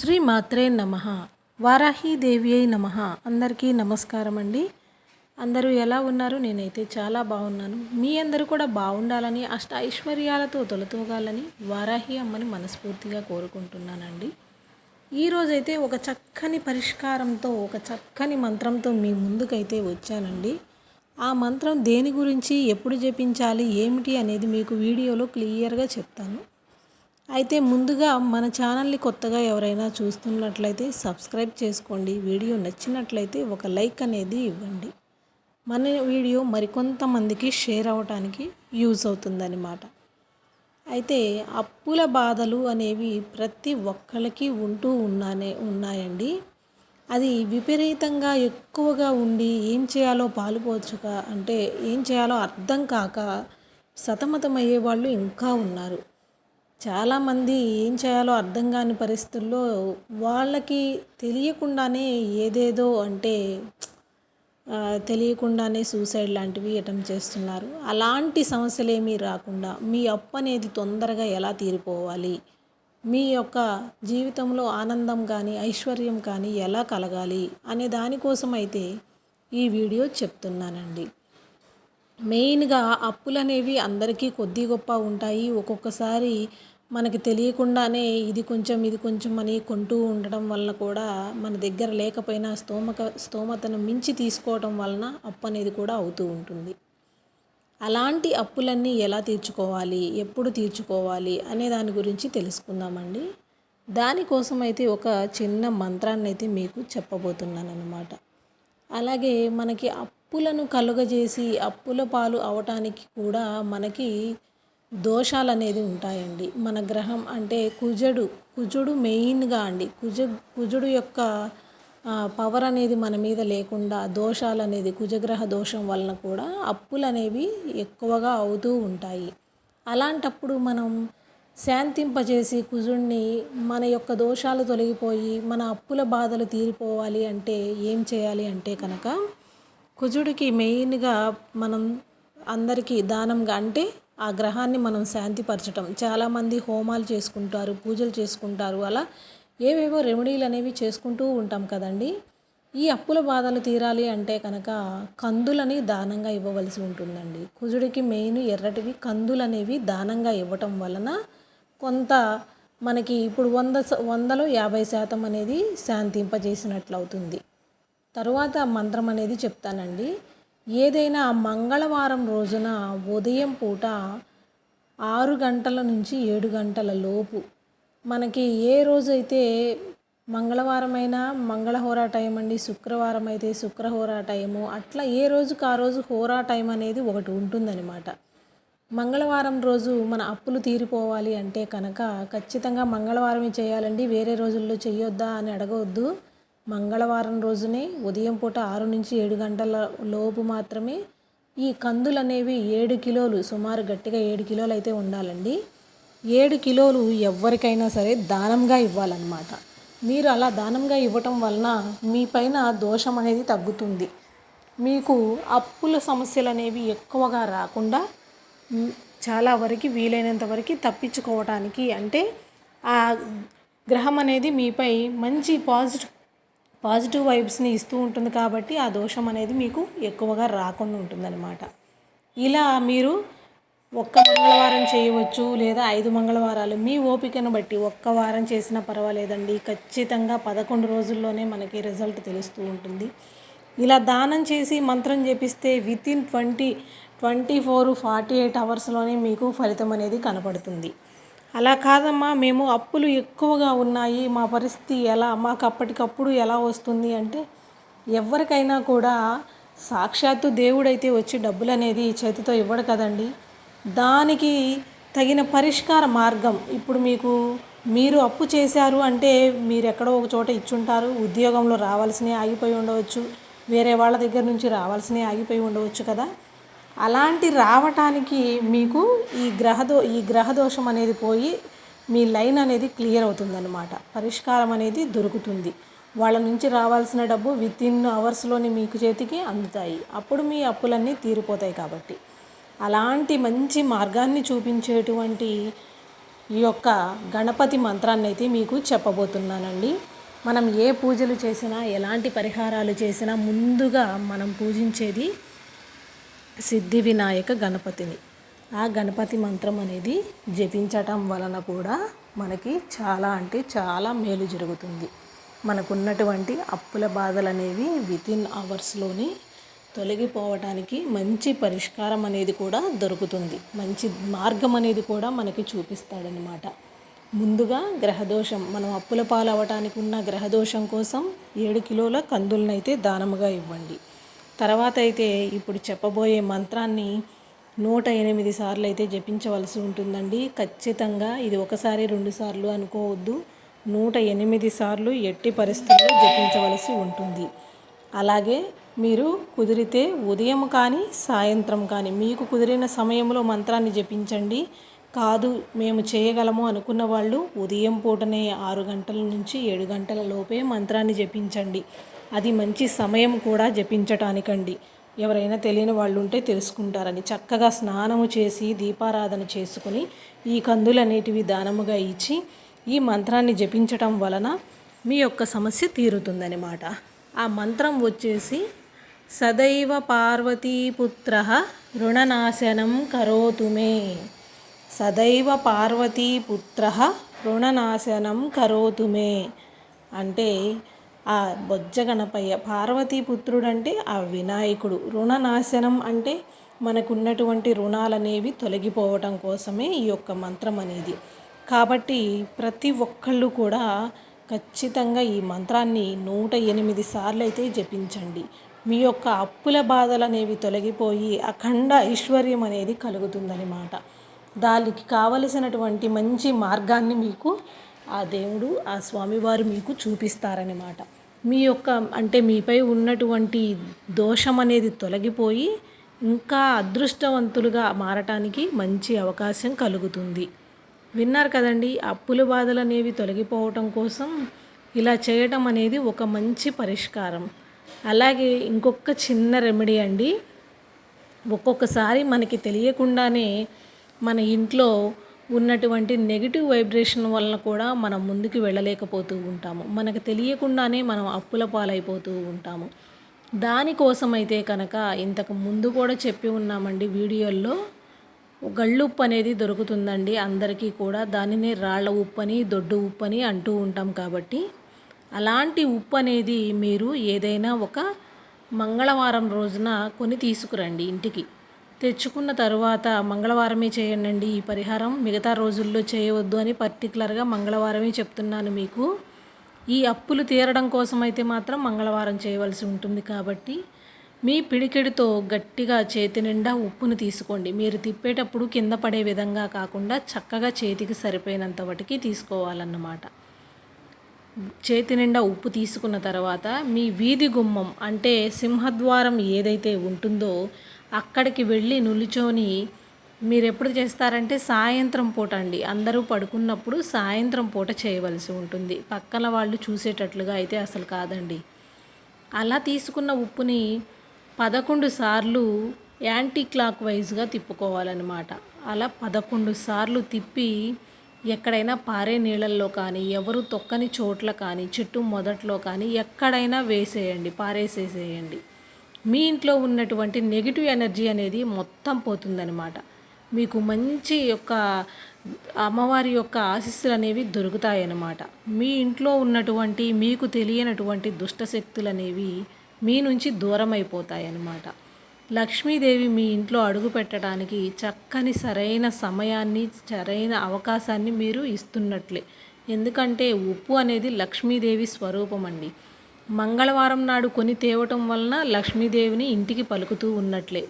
శ్రీ మాత్రే నమ. వారాహీదేవి అయి నమ. అందరికీ నమస్కారం అండి. అందరూ ఎలా ఉన్నారు? నేనైతే చాలా బాగున్నాను. మీ అందరూ కూడా బాగుండాలని అష్ట ఐశ్వర్యాలతో తొలతూగాలని వారాహి అమ్మని మనస్ఫూర్తిగా కోరుకుంటున్నానండి. ఈరోజైతే ఒక చక్కని పరిష్కారంతో ఒక చక్కని మంత్రంతో మీ ముందుకైతే వచ్చానండి. ఆ మంత్రం దేని గురించి ఎప్పుడు జపించాలి ఏమిటి అనేది మీకు వీడియోలో క్లియర్గా చెప్తాను. అయితే ముందుగా మన ఛానల్ని కొత్తగా ఎవరైనా చూస్తున్నట్లయితే సబ్స్క్రైబ్ చేసుకోండి. వీడియో నచ్చినట్లయితే ఒక లైక్ అనేది ఇవ్వండి. మన వీడియో మరికొంతమందికి షేర్ అవ్వటానికి యూజ్ అవుతుందన్నమాట. అయితే అప్పుల బాధలు అనేవి ప్రతి ఒక్కరికి ఉంటూ ఉన్నానే ఉన్నాయండి. అది విపరీతంగా ఎక్కువగా ఉండి ఏం చేయాలో పాలుపోచుక అంటే ఏం చేయాలో అర్థం కాక సతమతమయ్యే వాళ్ళు ఇంకా ఉన్నారు. చాలామంది ఏం చేయాలో అర్థం కాని పరిస్థితుల్లో వాళ్ళకి తెలియకుండానే ఏదేదో అంటే తెలియకుండానే సూసైడ్ లాంటివి అటెంప్ట్ చేస్తున్నారు. అలాంటి సమస్యలు ఏమీ రాకుండా మీ అప్పు అనేది తొందరగా ఎలా తీరిపోవాలి? మీ యొక్క జీవితంలో ఆనందం కానీ ఐశ్వర్యం కానీ ఎలా కలగాలి అనే దానికోసం అయితే ఈ వీడియో చెప్తున్నానండి. మెయిన్గా అప్పులు అనేవి అందరికీ కొద్ది గొప్ప ఉంటాయి. ఒక్కొక్కసారి మనకి తెలియకుండానే ఇది కొంచెం ఇది కొంచెం అని కొంటూ ఉండడం వలన కూడా మన దగ్గర లేకపోయినా స్తోమక స్తోమతను మించి తీసుకోవడం వలన అప్పు అనేది కూడా అవుతూ ఉంటుంది. అలాంటి అప్పులన్నీ ఎలా తీర్చుకోవాలి? ఎప్పుడు తీర్చుకోవాలి? అనే దాని గురించి తెలుసుకుందామండి. దానికోసం అయితే ఒక చిన్న మంత్రాన్ని అయితే మీకు చెప్పబోతున్నాను అనమాట అలాగే మనకి అప్పులను కలుగజేసి అప్పుల పాలు అవటానికి కూడా మనకి దోషాలు అనేది ఉంటాయండి. మన గ్రహం అంటే కుజుడు కుజుడు మెయిన్గా అండి. కుజ కుజుడు యొక్క పవర్ అనేది మన మీద లేకుండా దోషాలు అనేది కుజగ్రహ దోషం వలన కూడా అప్పులు అనేవి ఎక్కువగా అవుతూ ఉంటాయి. అలాంటప్పుడు మనం శాంతింపజేసి కుజుడిని మన యొక్క దోషాలు తొలగిపోయి మన అప్పుల బాధలు తీరిపోవాలి అంటే ఏం చేయాలి అంటే కనుక కుజుడికి మెయిన్గా మనం అందరికీ దానంగా అంటే ఆ గ్రహాన్ని మనం శాంతిపరచటం. చాలామంది హోమాలు చేసుకుంటారు పూజలు చేసుకుంటారు. అలా ఏవేవో రెమెడీలు అనేవి చేసుకుంటూ ఉంటాం కదండి. ఈ అప్పుల బాధలు తీరాలి అంటే కనుక కందులని దానంగా ఇవ్వవలసి ఉంటుందండి. కుజుడికి మెయిన్ ఎర్రటివి కందులు అనేవి దానంగా ఇవ్వటం వలన కొంత మనకి ఇప్పుడు వంద వందలో యాభై శాతం అనేది శాంతింపజేసినట్లు అవుతుంది తరువాత మంత్రం అనేది చెప్తానండి. ఏదైనా మంగళవారం రోజున ఉదయం పూట ఆరు గంటల నుంచి ఏడు గంటల లోపు మనకి ఏ రోజైతే మంగళవారం అయినా మంగళహోరా టైం అండి శుక్రవారం అయితే శుక్రహోరా టైము అట్లా ఏ రోజుకి ఆ రోజు హోరా టైం అనేది ఒకటి ఉంటుందన్నమాట. మంగళవారం రోజు మన అప్పులు తీరిపోవాలి అంటే కనుక ఖచ్చితంగా మంగళవారమే చేయాలండి వేరే రోజుల్లో చేయొద్దా అని అడగవద్దు మంగళవారం రోజునే ఉదయం పూట ఆరు నుంచి ఏడు గంటల లోపు మాత్రమే ఈ కందులు అనేవి ఏడు కిలోలు సుమారు గట్టిగా ఏడు కిలోలు అయితే ఉండాలండి. ఏడు కిలోలు ఎవరికైనా సరే దానంగా ఇవ్వాలన్నమాట. మీరు అలా దానంగా ఇవ్వటం వలన మీ పైన దోషం అనేది తగ్గుతుంది. మీకు అప్పుల సమస్యలు అనేవి ఎక్కువగా రాకుండా చాలా వరకు వీలైనంత వరకు తప్పించుకోవటానికి అంటే ఆ గ్రహం అనేది మీపై మంచి పాజిటివ్ పాజిటివ్ వైబ్స్ని ఇస్తూ ఉంటుంది కాబట్టి ఆ దోషం అనేది మీకు ఎక్కువగా రాకుండా ఉంటుందన్నమాట. ఇలా మీరు ఒక్క మంగళవారం చేయవచ్చు లేదా ఐదు మంగళవారాలు మీ ఓపికను బట్టి ఒక్క వారం చేసినా పర్వాలేదండి. ఖచ్చితంగా పదకొండు రోజుల్లోనే మనకి రిజల్ట్ తెలుస్తూ ఉంటుంది. ఇలా దానం చేసి మంత్రం చేపిస్తే within twenty twenty four forty eight అవర్స్లోనే మీకు ఫలితం అనేది కనపడుతుంది. అలా కాదమ్మా మేము అప్పులు ఎక్కువగా ఉన్నాయి మా పరిస్థితి ఎలా మాకు అప్పటికప్పుడు ఎలా వస్తుంది అంటే ఎవరికైనా కూడా సాక్షాత్తు దేవుడైతే వచ్చి డబ్బులు అనేది చేతితో ఇవ్వడు కదండి. దానికి తగిన పరిష్కార మార్గం ఇప్పుడు మీకు మీరు అప్పు చేశారు అంటే మీరు ఎక్కడో ఒక చోట ఇచ్చుంటారు ఉద్యోగంలో రావాల్సినవి ఆగిపోయి ఉండవచ్చు వేరే వాళ్ళ దగ్గర నుంచి రావాల్సినవి ఆగిపోయి ఉండవచ్చు కదా. అలాంటి రావటానికి మీకు ఈ గ్రహదో ఈ గ్రహదోషం అనేది పోయి మీ లైన్ అనేది క్లియర్ అవుతుందన్నమాట. పరిష్కారం అనేది దొరుకుతుంది. వాళ్ళ నుంచి రావాల్సిన డబ్బు విత్ ఇన్ అవర్స్లోనే మీకు చేతికి అందుతాయి. అప్పుడు మీ అప్పులన్నీ తీరిపోతాయి కాబట్టి. అలాంటి మంచి మార్గాన్ని చూపించేటువంటి ఈ యొక్క గణపతి మంత్రాన్ని అయితే మీకు చెప్పబోతున్నానండి. మనం ఏ పూజలు చేసినా ఎలాంటి పరిహారాలు చేసినా ముందుగా మనం పూజించేది సిద్ధి వినాయక గణపతిని. ఆ గణపతి మంత్రం అనేది జపించటం వలన కూడా మనకి చాలా అంటే చాలా మేలు జరుగుతుంది. మనకున్నటువంటి అప్పుల బాధలు అనేవి వితిన్ అవర్స్లోనే తొలగిపోవటానికి మంచి పరిష్కారం అనేది కూడా దొరుకుతుంది. మంచి మార్గం అనేది కూడా మనకి చూపిస్తాడనమాట ముందుగా గ్రహదోషం మనం అప్పుల పాలవటానికి ఉన్న గ్రహదోషం కోసం ఏడు కిలోల కందులనైతే దానముగా ఇవ్వండి. తర్వాత అయితే ఇప్పుడు చెప్పబోయే మంత్రాన్ని నూట ఎనిమిది సార్లు అయితే జపించవలసి ఉంటుందండి. ఖచ్చితంగా ఇది ఒకసారి రెండు సార్లు అనుకోవద్దు. నూట ఎనిమిది సార్లు ఎట్టి పరిస్థితుల్లో జపించవలసి ఉంటుంది. అలాగే మీరు కుదిరితే ఉదయం కానీ సాయంత్రం కానీ మీకు కుదిరిన సమయంలో మంత్రాన్ని జపించండి. కాదు మేము చేయగలము అనుకున్న వాళ్ళు ఉదయం పూటనే ఆరు గంటల నుంచి ఏడు గంటల లోపే మంత్రాన్ని జపించండి. అది మంచి సమయం కూడా జపించటానికండి. ఎవరైనా తెలియని వాళ్ళు ఉంటే తెలుసుకుంటారని చక్కగా స్నానము చేసి దీపారాధన చేసుకుని ఈ కందులనేటివి దానముగా ఇచ్చి ఈ మంత్రాన్ని జపించటం వలన మీ యొక్క సమస్య తీరుతుందనమాట ఆ మంత్రం వచ్చేసి సదైవ పార్వతీపుత్ర రుణనాశనం కరోతుమే సదైవ పార్వతీపుత్ర రుణనాశనం కరోతుమే అంటే ఆ బొజ్జ గణపయ్య పార్వతీపుత్రుడు అంటే ఆ వినాయకుడు. రుణనాశనం అంటే మనకున్నటువంటి రుణాలనేవి తొలగిపోవటం కోసమే ఈ యొక్క మంత్రం అనేది. కాబట్టి ప్రతి ఒక్కళ్ళు కూడా ఖచ్చితంగా ఈ మంత్రాన్ని నూట ఎనిమిది సార్లు అయితే జపించండి. మీ యొక్క అప్పుల బాధలు అనేవి తొలగిపోయి అఖండ ఐశ్వర్యం అనేది కలుగుతుందన్నమాట. దానికి కావలసినటువంటి మంచి మార్గాన్ని మీకు ఆ దేవుడు ఆ స్వామివారు మీకు చూపిస్తారనమాట మీ యొక్క అంటే మీపై ఉన్నటువంటి దోషం అనేది తొలగిపోయి ఇంకా అదృష్టవంతులుగా మారటానికి మంచి అవకాశం కలుగుతుంది. విన్నారు కదండి అప్పుల బాధలు అనేవి తొలగిపోవటం కోసం ఇలా చేయటం అనేది ఒక మంచి పరిష్కారం. అలాగే ఇంకొక చిన్న రెమెడీ అండి ఒక్కొక్కసారి మనకి తెలియకుండానే మన ఇంట్లో ఉన్నటువంటి నెగిటివ్ వైబ్రేషన్ వలన కూడా మనం ముందుకు వెళ్ళలేకపోతూ ఉంటాము. మనకు తెలియకుండానే మనం అప్పుల పాలైపోతూ ఉంటాము. దానికోసం అయితే కనుక ఇంతకు ముందు కూడా చెప్పి ఉన్నామండి వీడియోల్లో గళ్ళుప్పు అనేది దొరుకుతుందండి. అందరికీ కూడా దానినే రాళ్ళ ఉప్పు అని దొడ్డు ఉప్పు అని అంటూ ఉంటాం కాబట్టి అలాంటి ఉప్పు అనేది మీరు ఏదైనా ఒక మంగళవారం రోజున కొని తీసుకురండి ఇంటికి. తెచ్చుకున్న తరువాత మంగళవారమే చేయండి ఈ పరిహారం మిగతా రోజుల్లో చేయవద్దు అని పర్టికులర్గా మంగళవారమే చెప్తున్నాను మీకు. ఈ అప్పులు తీరడం కోసం అయితే మాత్రం మంగళవారం చేయవలసి ఉంటుంది కాబట్టి మీ పిడికెడితో గట్టిగా చేతి నిండా ఉప్పును తీసుకోండి. మీరు తిప్పేటప్పుడు కింద పడే విధంగా కాకుండా చక్కగా చేతికి సరిపోయినంత వాటికి తీసుకోవాలన్నమాట. చేతి నిండా ఉప్పు తీసుకున్న తర్వాత మీ వీధి గుమ్మం అంటే సింహద్వారం ఏదైతే ఉంటుందో అక్కడికి వెళ్ళి నిలుచొని మీరు ఎప్పుడు చేస్తారంటే సాయంత్రం పూట అండి. అందరూ పడుకున్నప్పుడు సాయంత్రం పూట చేయవలసి ఉంటుంది. పక్కన వాళ్ళు చూసేటట్లుగా అయితే అసలు కాదండి. అలా తీసుకున్న ఉప్పుని పదకొండు సార్లు యాంటీ క్లాక్ వైజ్గా తిప్పుకోవాలన్నమాట. అలా పదకొండు సార్లు తిప్పి ఎక్కడైనా పారే నీళ్ళల్లో కానీ ఎవరు తొక్కని చోట్ల కానీ చెట్టు మొదట్లో కానీ ఎక్కడైనా వేసేయండి పారేసేసేయండి. మీ ఇంట్లో ఉన్నటువంటి నెగిటివ్ ఎనర్జీ అనేది మొత్తం పోతుందనమాట మీకు మంచి యొక్క అమ్మవారి యొక్క ఆశీస్సులు అనేవి దొరుకుతాయన్నమాట. మీ ఇంట్లో ఉన్నటువంటి మీకు తెలియనటువంటి దుష్టశక్తులు అనేవి మీ నుంచి దూరం అయిపోతాయన్నమాట లక్ష్మీదేవి మీ ఇంట్లో అడుగు పెట్టడానికి చక్కని సరైన సమయాన్ని సరైన అవకాశాన్ని మీరు ఇస్తున్నట్లే. ఎందుకంటే ఉప్పు అనేది లక్ష్మీదేవి స్వరూపం అండి మంగళవారం నాడు కొని తేవటం వలన లక్ష్మీదేవిని ఇంటికి పలుకుతూ ఉన్నట్లే.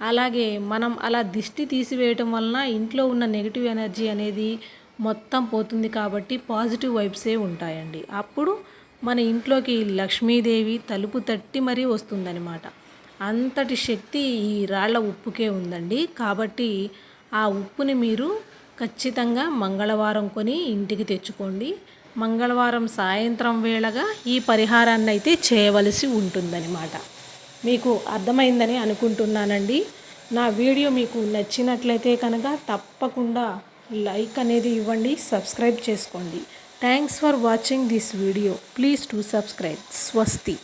అలాగే మనం అలా దిష్టి తీసివేయటం వలన ఇంట్లో ఉన్న నెగిటివ్ ఎనర్జీ అనేది మొత్తం పోతుంది కాబట్టి పాజిటివ్ వైబ్సే ఉంటాయండి. అప్పుడు మన ఇంట్లోకి లక్ష్మీదేవి తలుపు తట్టి మరీ వస్తుందన్నమాట. అంతటి శక్తి ఈ రాళ్ళ ఉప్పుకే ఉందండి. కాబట్టి ఆ ఉప్పుని మీరు ఖచ్చితంగా మంగళవారం కొని ఇంటికి తెచ్చుకోండి. మంగళవారం సాయంత్రం వేళగా ఈ పరిహారాన్ని అయితే చేయవలసి ఉంటుందన్నమాట. మీకు అర్థమైందని అనుకుంటున్నానండి. నా వీడియో మీకు నచ్చినట్లయితే కనుక తప్పకుండా లైక్ అనేది ఇవ్వండి సబ్స్క్రైబ్ చేసుకోండి. Thanks for watching this video. Please to subscribe. స్వస్తి.